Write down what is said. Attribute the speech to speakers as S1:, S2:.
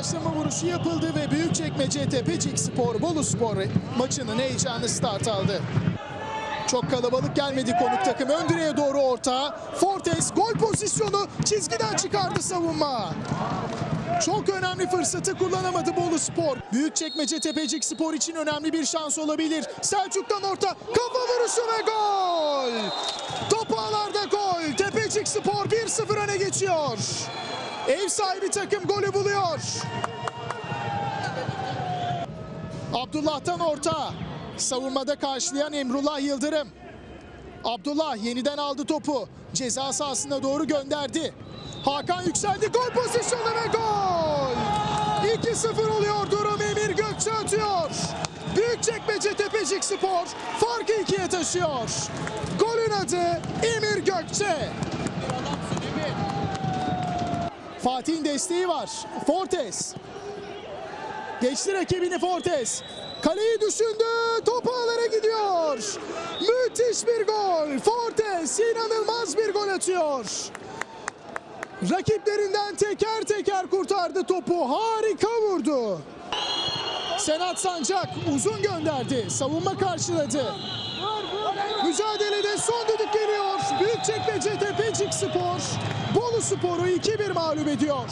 S1: başlama vuruşu yapıldı ve Büyükçekmece Tepecik Spor Bolu Spor maçının heyecanı start aldı. Çok kalabalık gelmedi konuk takım. Ön direğe doğru orta. Fortes gol pozisyonu çizgiden çıkardı savunma. Çok önemli fırsatı kullanamadı Bolu Spor. Büyükçekmece Tepecik Spor için önemli bir şans olabilir. Selçuk'tan orta kafa vuruşu ve gol. Top ağlarda gol. Tepecik Spor 1-0 öne geçiyor. Ev sahibi takım golü buluyor. Abdullah'tan orta. Savunmada karşılayan Emrullah Yıldırım. Abdullah yeniden aldı topu. Ceza sahasına doğru gönderdi. Hakan yükseldi. Gol pozisyonu ve gol. 2-0 oluyor durum. Emir Gökçe atıyor. Büyükçekmece Tepecik Spor farkı ikiye taşıyor. Golün adı Emir Gökçe. Fatih'in desteği var. Fortes. Geçti rakibini Fortes. Kaleyi düşündü. Top ağlara gidiyor. Müthiş bir gol. Fortes inanılmaz bir gol atıyor. Rakiplerinden teker teker kurtardı topu. Harika vurdu. Senat Sancak uzun gönderdi. Savunma karşıladı. Mücadelede son düdük geliyor. Büyükçekmece Tepecik Spor Bolu Spor'u 2-1 mağlup ediyor.